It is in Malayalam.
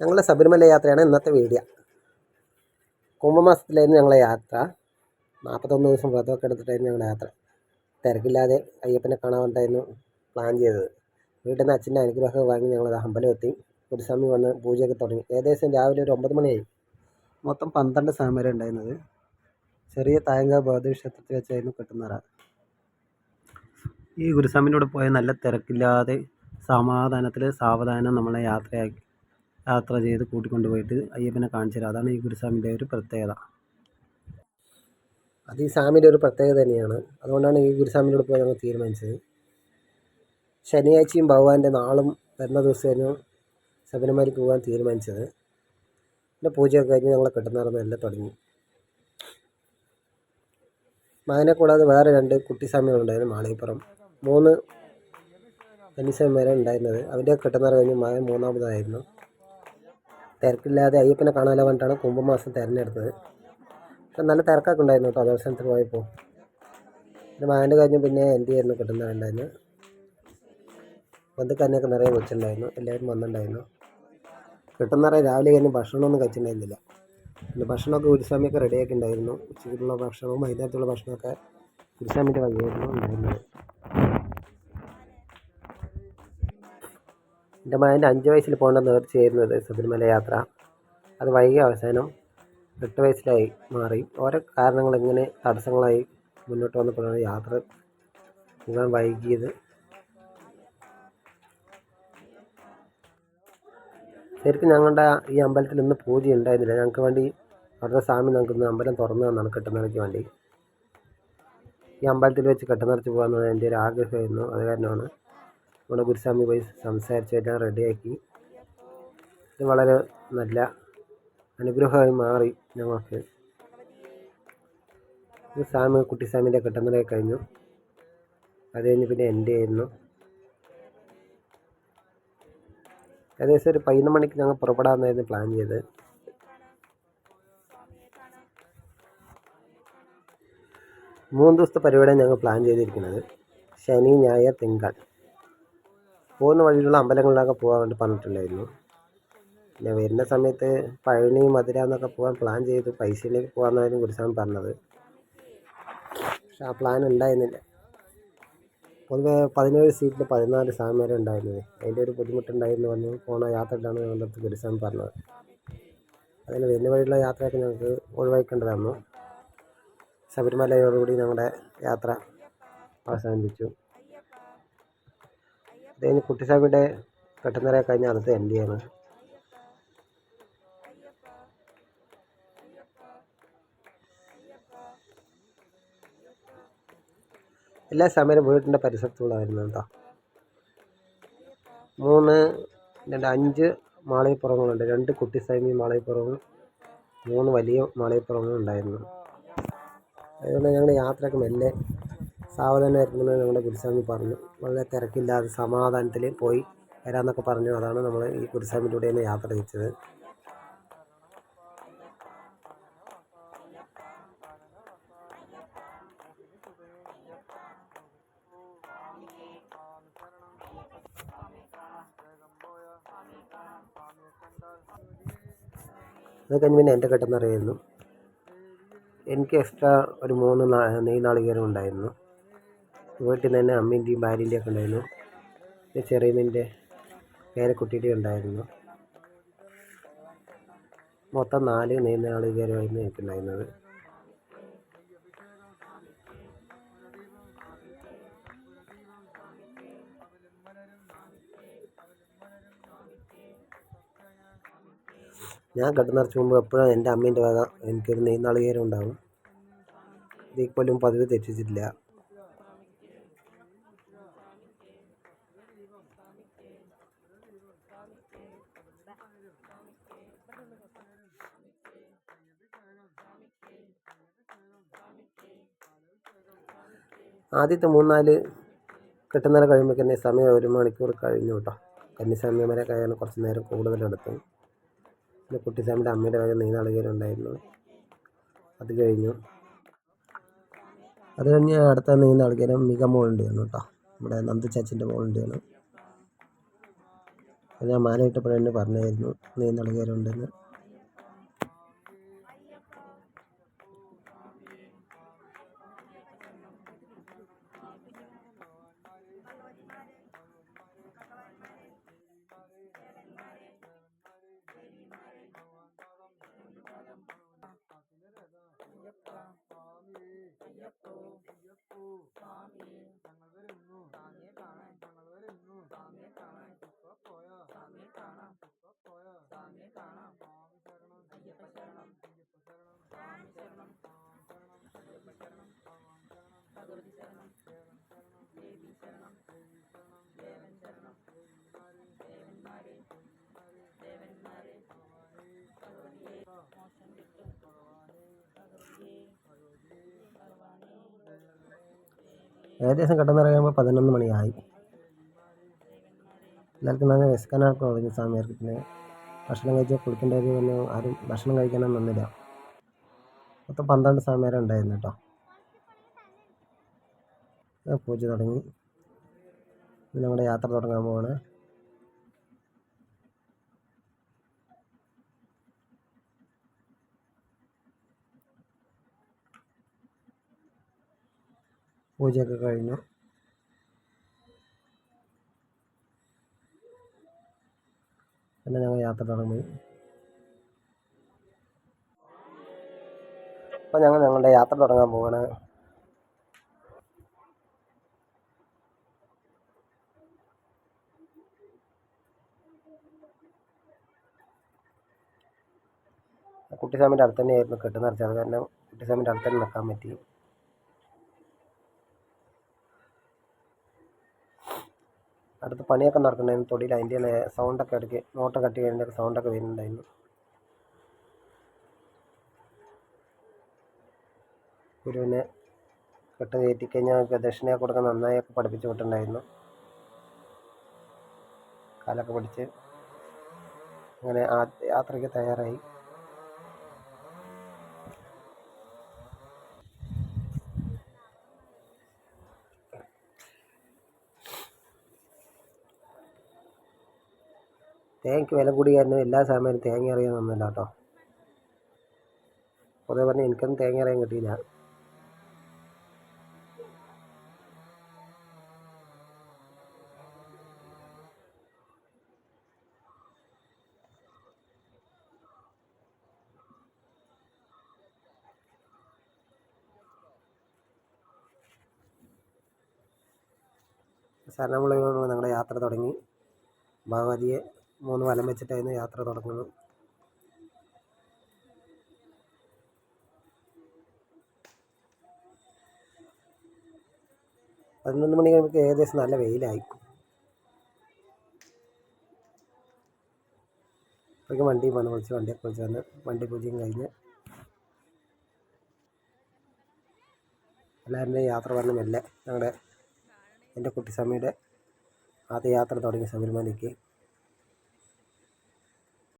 ഞങ്ങളുടെ ശബരിമല യാത്രയാണ് ഇന്നത്തെ വീഡിയോ. കുംഭമാസത്തിലായിരുന്നു ഞങ്ങളുടെ യാത്ര. നാൽപ്പത്തൊന്ന് ദിവസം വ്രതമൊക്കെ എടുത്തിട്ടായിരുന്നു ഞങ്ങളുടെ യാത്ര. തിരക്കില്ലാതെ അയ്യപ്പനെ കാണാൻ വേണ്ടായിരുന്നു പ്ലാൻ ചെയ്തത്. വീട്ടിൽ നിന്ന് അച്ഛന്റെ അനുഗ്രഹമൊക്കെ വാങ്ങി ഞങ്ങളത് എത്തി ഗുരുസ്വാമി വന്ന് പൂജയൊക്കെ തുടങ്ങി. ഏകദേശം രാവിലെ ഒരു ഒമ്പത് മണിയായി. മൊത്തം പന്ത്രണ്ട് സമരം ഉണ്ടായിരുന്നത്. ചെറിയ തായങ്ക ബോധ ക്ഷേത്രത്തിൽ വെച്ചായിരുന്നു കെട്ടുന്നറ. ഈ ഗുരുസ്വാമിന്റെ കൂടെ പോയ നല്ല തിരക്കില്ലാതെ സമാധാനത്തിൽ സാവധാനം നമ്മളെ യാത്രയാക്കി യാത്ര ചെയ്ത് കൂട്ടിക്കൊണ്ടുപോയിട്ട് അയ്യപ്പനെ കാണിച്ചു തരാം അതാണ് ഈ ഗുരുസ്വാമിന്റെ ഒരു പ്രത്യേകത. അത് ഈ സ്വാമിയുടെ ഒരു പ്രത്യേകത തന്നെയാണ്. അതുകൊണ്ടാണ് ഈ ഗുരുസ്വാമിനോട് പോയി ഞങ്ങൾ തീരുമാനിച്ചത്. ശനിയാഴ്ചയും ഭഗവാന്റെ നാളും വരുന്ന ദിവസമായിരുന്നു ശബരിമലയ്ക്ക് പോകാൻ തീരുമാനിച്ചത്. പിന്നെ പൂജയൊക്കെ കഴിഞ്ഞ് ഞങ്ങൾ കെട്ടുന്നറന്ന് എല്ലാം തുടങ്ങി. മകനെ കൂടാതെ വേറെ രണ്ട് കുട്ടിസ്വാമികളുണ്ടായിരുന്നു മാളികപ്പുറം. മൂന്ന് കന്നിസ്വാമി വരെ ഉണ്ടായിരുന്നത്. അവന്റെ കെട്ടുന്നറ കഴിഞ്ഞ് മകൻ മൂന്നാമതായിരുന്നു. തിരക്കില്ലാതെ അയ്യപ്പനെ കാണാനോ പറഞ്ഞിട്ടാണ് കുംഭമാസം തിരഞ്ഞെടുത്തത്. പക്ഷെ നല്ല തിരക്കൊക്കെ ഉണ്ടായിരുന്നു കേട്ടോ ദർശനത്തിന് പോയപ്പോൾ. പിന്നെ മാന്റെ കഴിഞ്ഞ് പിന്നെ എന്റെ ആയിരുന്നു കിട്ടുന്നുണ്ടായിരുന്നു ബന്ധുക്കാരനെയൊക്കെ നിറയെ വെച്ചിട്ടുണ്ടായിരുന്നു എല്ലാവരും വന്നിട്ടുണ്ടായിരുന്നു. നിറയെ രാവിലെ കഴിഞ്ഞ് ഭക്ഷണമൊന്നും കഴിച്ചിട്ടുണ്ടായിരുന്നില്ല. പിന്നെ ഭക്ഷണമൊക്കെ ഗുരുസ്വാമിയൊക്കെ റെഡിയാക്കി ഉണ്ടായിരുന്നു ഉച്ചയ്ക്കുള്ള ഭക്ഷണവും വൈകുന്നേരത്തുള്ള ഭക്ഷണമൊക്കെ ഗുരുസ്വാമിന്റെ വകയായിരുന്നു ഉണ്ടായിരുന്നത് എന്റെ മകന്റെ അഞ്ച് വയസ്സിൽ പോകേണ്ട നേർച്ചയായിരുന്നത് ശബരിമല യാത്ര. അത് വൈകിയ അവസാനം എട്ട് വയസ്സിലായി മാറി. ഓരോ കാരണങ്ങൾ എങ്ങനെ തടസ്സങ്ങളായി മുന്നോട്ട് വന്നപ്പോഴാണ് യാത്ര പോകാൻ വൈകിയത്. ശരിക്കും ഞങ്ങളുടെ ഈ അമ്പലത്തിൽ ഇന്ന് പൂജ ഉണ്ടായിരുന്നില്ല. ഞങ്ങൾക്ക് വേണ്ടി അവിടുത്തെ സ്വാമി ഞങ്ങൾക്ക് ഇന്ന് അമ്പലം തുറന്നു തന്നാണ് കെട്ടുന്നവർക്ക് വേണ്ടി. ഈ അമ്പലത്തിൽ വെച്ച് കെട്ടുനിറച്ച് പോകാമെന്നത് എന്റെ ഒരു ആഗ്രഹമായിരുന്നു. അത് കാരണമാണ് നമ്മുടെ ഗുരുസ്വാമി പോയി സംസാരിച്ച് എല്ലാം റെഡിയാക്കി. ഇത് വളരെ നല്ല അനുഗ്രഹമായി മാറി ഞങ്ങൾക്ക്. സ്വാമി കുട്ടിസ്വാമിന്റെ കെട്ടുനിറയെ കഴിഞ്ഞു. അത് കഴിഞ്ഞ് പിന്നെ എന്റെ ആയിരുന്നു. ഏകദേശം ഒരു പതിനൊന്ന് മണിക്ക് ഞങ്ങൾ പുറപ്പെടാമെന്നായിരുന്നു പ്ലാൻ ചെയ്തത്. മൂന്ന് ദിവസത്തെ പരിപാടിയാണ് ഞങ്ങൾ പ്ലാൻ ചെയ്തിരിക്കുന്നത്. ശനി ഞായർ തിങ്കൾ. പോകുന്ന വഴിയിലുള്ള അമ്പലങ്ങളിലൊക്കെ പോകാൻ വേണ്ടി പറഞ്ഞിട്ടുണ്ടായിരുന്നു. പിന്നെ വരുന്ന സമയത്ത് പഴനി മധുര എന്നൊക്കെ പോകാൻ പ്ലാൻ ചെയ്തു. പൈസയിലേക്ക് പോകാമെന്നായിരുന്നു ഗുരുസ്വാമി പറഞ്ഞത്. പക്ഷെ ആ പ്ലാൻ ഉണ്ടായിരുന്നില്ല. പൊതുവെ പതിനേഴ് സീറ്റിൽ പതിനാല് സ്വാമി വരെ ഉണ്ടായിരുന്നത്. അതിന്റെ ഒരു ബുദ്ധിമുട്ടുണ്ടായിരുന്നു. വന്ന് പോണ യാത്രയിലാണ് ഞങ്ങളുടെ അടുത്ത് ഗുരുസ്വാമി പറഞ്ഞത്. അതിന് വരുന്ന വഴിയുള്ള യാത്രയൊക്കെ ഞങ്ങൾക്ക് ഒഴിവാക്കേണ്ടതായിരുന്നു ശബരിമലയോടുകൂടി ഞങ്ങളുടെ യാത്ര അവസാനിപ്പിച്ചു. അത് കഴിഞ്ഞ് കുട്ടിസ്വാമിയുടെ കെട്ടുനിറ കഴിഞ്ഞ എൻ ഡി ആണ്. എല്ലാ സമയവും വീടിന്റെ പരിസരത്തുള്ളതായിരുന്നു കേട്ടോ. മൂന്ന് രണ്ട് അഞ്ച് മാളയപ്പുറങ്ങളുണ്ട് രണ്ട് കുട്ടി സൈമി മാളയപ്പുറവും മൂന്ന് വലിയ മാളയപ്പുറങ്ങളും ഉണ്ടായിരുന്നു അതുകൊണ്ട് ഞങ്ങൾ യാത്രയൊക്കെ മെല്ലെ സാവധാനമായിരിക്കുമെന്ന് ഞങ്ങളുടെ ഗുരുസ്വാമി പറഞ്ഞു. വളരെ തിരക്കില്ലാതെ സമാധാനത്തിൽ പോയി വരാമെന്നൊക്കെ പറഞ്ഞു. അതാണ് നമ്മൾ ഈ ഗുരുസ്വാമിയിലൂടെയാണ് യാത്ര ചെയ്തത് അത് കഴിഞ്ഞ് പിന്നെ എന്റെ കെട്ടെന്നറിയായിരുന്നു എനിക്ക് എക്സ്ട്രാ ഒരു മൂന്ന് നെയ് നാളികേരം ഉണ്ടായിരുന്നു. വീട്ടിൽ നിന്ന് തന്നെ അമ്മേന്റെയും ഭാര്യന്റെയും ഒക്കെ ഉണ്ടായിരുന്നു. പിന്നെ ചെറിയമ്മേന്റെ പേരക്കുട്ടിയുടെയും ഉണ്ടായിരുന്നു. മൊത്തം നാല് നെയ് ആളുകാരായിരുന്നു എനിക്കുണ്ടായിരുന്നത്. ഞാൻ കട്ട് നിറച്ച് മുമ്പ് എപ്പോഴും എന്റെ അമ്മേന്റെ വക എനിക്കൊരു നെയ് നാളികേരം ഉണ്ടാവും ഇതിൽ പോലും പതിവ് തെറ്റിച്ചിട്ടില്ല. ആദ്യത്തെ മൂന്നാൽ കെട്ടുന്നേരം കഴിയുമ്പോൾ തന്നെ സമയം ഒരു മണിക്കൂർ കഴിഞ്ഞു കേട്ടോ. കന്നിസ്വാമി വരെ കഴിയാൻ കുറച്ച് നേരം കൂടുതലെടുത്തു പിന്നെ കുട്ടിസ്വാമിയുടെ അമ്മയുടെ വക നീന്താളുകയുണ്ടായിരുന്നു അത് കഴിഞ്ഞു. അത് കഴിഞ്ഞ് അടുത്ത നെയ് നാളികേരം മിക മോളുണ്ടായിരുന്നു കേട്ടോ. നമ്മുടെ നന്ദു ചാച്ചിന്റെ മോളിന്റെയാണ് അത് ഞാൻ മാലയിട്ടപ്പോൾ തന്നെ പറഞ്ഞായിരുന്നു നീന്തളകയറുണ്ടെന്ന് ഏകദേശം കിടന്നിറങ്ങുമ്പോൾ പതിനൊന്ന് മണിയായി. എല്ലാവർക്കും നല്ല വിശക്കാനൊക്കെ തുടങ്ങി സമയത്ത് പിന്നെ ഭക്ഷണം കഴിച്ചാൽ കുളിക്കേണ്ട കാര്യം പിന്നെ ആരും ഭക്ഷണം കഴിക്കാനൊന്നും നിന്നില്ല. മൊത്തം പന്ത്രണ്ട് സമയം ഉണ്ടായിരുന്നു കേട്ടോ. പൂജ തുടങ്ങി. നമ്മുടെ യാത്ര തുടങ്ങാൻ പോവാണ്. പൂജയൊക്കെ കഴിഞ്ഞു. പിന്നെ ഞങ്ങൾ യാത്ര തുടങ്ങി. അപ്പോൾ ഞങ്ങൾ ഞങ്ങളുടെ യാത്ര തുടങ്ങാൻ പോവാണ്. കുട്ടിസ്വാമിന്റെ അടുത്ത് തന്നെയായിരുന്നു കെട്ട് നിറച്ചത് അത് കാരണം കുട്ടിസ്വാമിന്റെ അടുത്ത് തന്നെ നിൽക്കാൻ പറ്റി. അടുത്ത് പണിയൊക്കെ നടക്കണ്ടായിരുന്നു തൊടിയിൽ അതിന്റെ സൗണ്ടൊക്കെ ഇടയ്ക്ക് മോട്ടർ കട്ട് ചെയ്യുന്നതിന്റെ സൗണ്ടൊക്കെ വരുന്നുണ്ടായിരുന്നു. ഗുരുവിനെ കെട്ട് കയറ്റി കഴിഞ്ഞാൽ ദക്ഷിണയെ കൊടുക്കാൻ നന്നായൊക്കെ പഠിപ്പിച്ചു വിട്ടിട്ടുണ്ടായിരുന്നു. കാലൊക്കെ പഠിച്ച് അങ്ങനെ യാത്രയ്ക്ക് തയ്യാറായി. തേങ്ങയ്ക്ക് വില കൂടി കാരണം എല്ലാ സമയത്തും തേങ്ങ അറിയാനൊന്നുമില്ല കേട്ടോ. കുറേ പറഞ്ഞ് എനിക്കൊന്നും തേങ്ങ അറിയാൻ കിട്ടിയില്ല. ശരണമുളയോട് ഞങ്ങളുടെ യാത്ര തുടങ്ങി. ഭഗവതിയെ മൂന്ന് വലം വെച്ചിട്ടായിരുന്നു യാത്ര തുടങ്ങുന്നത്. പതിനൊന്ന് മണി കഴിയുമ്പോൾ ഏകദേശം നല്ല വെയിലായി അപ്പോഴേക്കും വണ്ടി വന്ന് വിളിച്ച് വണ്ടിയൊക്കെ വിളിച്ച് വന്ന് വണ്ടി പൂജയും കഴിഞ്ഞ് എല്ലാവരുടെയും യാത്ര പറഞ്ഞ മെല്ലെ ഞങ്ങളുടെ എന്റെ കുട്ടിസ്വാമിയുടെ ആദ്യ യാത്ര തുടങ്ങി ശബരിമലയ്ക്ക്